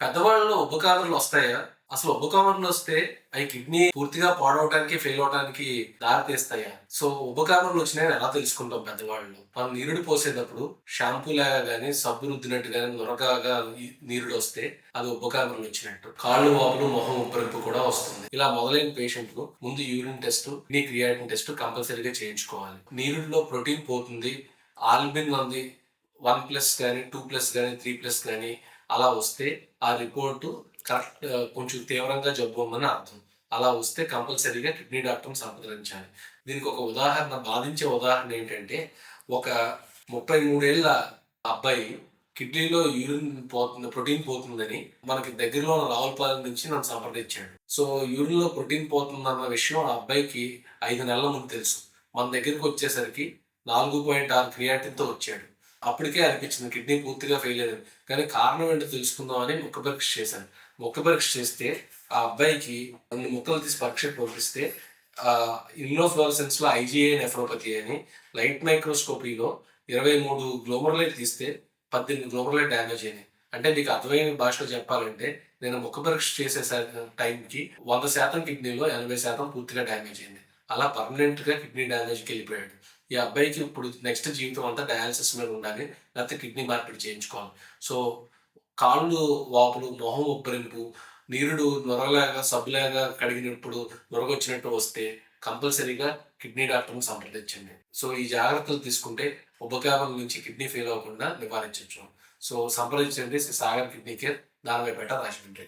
పెద్దవాళ్ళలో ఉపకామర్లు వస్తాయా? అసలు ఉపకామర్లు వస్తే అవి కిడ్నీ పూర్తిగా పాడవటానికి ఫెయిల్ అవడానికి దారి తీస్తాయా సో ఉపకామర్లు వచ్చినాయని ఎలా తెలుసుకుంటాం పెద్దవాళ్ళు? మనం నీరుడు పోసేటప్పుడు షాంపూ లాగా కానీ సబ్బు రుద్దినట్టు కానీ నొరకగా నీరుడు వస్తే అది ఉపకామర్లు వచ్చినట్టు. కాళ్ళు వాపులు మొహం ఉబ్బరింపు కూడా వస్తుంది. ఇలా మొదలైన పేషెంట్కు ముందు యూరిన్ టెస్ట్ నీ క్రియాటిన్ టెస్ట్ కంపల్సరీగా చేయించుకోవాలి. నీరుడిలో ప్రోటీన్ పోతుంది. ఆల్బిన్ ఉంది. వన్ ప్లస్ కానీ టూ ప్లస్ కానీ త్రీ ప్లస్ కానీ అలా వస్తే ఆ రిపోర్టు కరెక్ట్ కొంచెం తీవ్రంగా జబ్బు ఉందని అర్థం. అలా వస్తే కంపల్సరీగా కిడ్నీ డాక్టర్ని సంప్రదించాలి. దీనికి ఒక ఉదాహరణ బాధించే ఉదాహరణ ఏంటంటే ఒక ముప్పై మూడేళ్ళ అబ్బాయి కిడ్నీలో యూరిన్ పోతుంది ప్రోటీన్ పోతుందని మనకి దగ్గరలో ఉన్న రావులపాలెం నుంచి నన్ను సంప్రదించాడు. సో యూరిన్లో ప్రోటీన్ పోతుందన్న విషయం ఆ అబ్బాయికి ఐదు నెలల ముందు తెలుసు. మన దగ్గరికి వచ్చేసరికి నాలుగు పాయింట్ ఆరు క్రియాటిన్తో వచ్చాడు. అప్పటికే అనిపించింది కిడ్నీ పూర్తిగా ఫెయిల్ అయింది కానీ కారణం ఏంటో తెలుసుకుందామని ముక్క పరీక్ష చేశాను. ముక్క పరీక్ష చేస్తే ఆ అబ్బాయికి రెండు ముక్కలు తీసి పరీక్ష పంపిస్తే ఇమ్యూనోఫ్లోరసెన్స్లో ఐజీఏ నెఫ్రోపతి అని లైట్ మైక్రోస్కోపీలో ఇరవై మూడు గ్లోమర్లైట్ తీస్తే పద్దెనిమిది గ్లోమర్లైట్ డ్యామేజ్ అయినాయి. అంటే నీకు అర్థమైన భాషలో చెప్పాలంటే నేను ముఖ పరీక్ష చేసే టైంకి వంద శాతం కిడ్నీలో ఎనభై శాతం పూర్తిగా డ్యామేజ్ అయింది. అలా పర్మనెంట్గా కిడ్నీ డ్యామేజ్కి వెళ్ళిపోయాడు. ఈ అబ్బాయికి ఇప్పుడు నెక్స్ట్ జీవితం అంతా డయాలసిస్ మీద ఉండాలి లేకపోతే కిడ్నీ మార్పిడి చేయించుకోవాలి. సో కాళ్ళు వాపులు మొహం ఉబ్బరింపు నీరుడు నొరలాగా సబ్బులాగా కడిగినప్పుడు నొరగొచ్చినట్టు వస్తే కంపల్సరీగా కిడ్నీ డాక్టర్ని సంప్రదించండి. సో ఈ జాగ్రత్తలు తీసుకుంటే ఉపకారం నుంచి కిడ్నీ ఫెయిల్ అవ్వకుండా నివారించవచ్చు. సో సంప్రదించండి శ్రీ సాగర్ కిడ్నీ కేర్ దానిపై బెటర్ రాజమండ్రి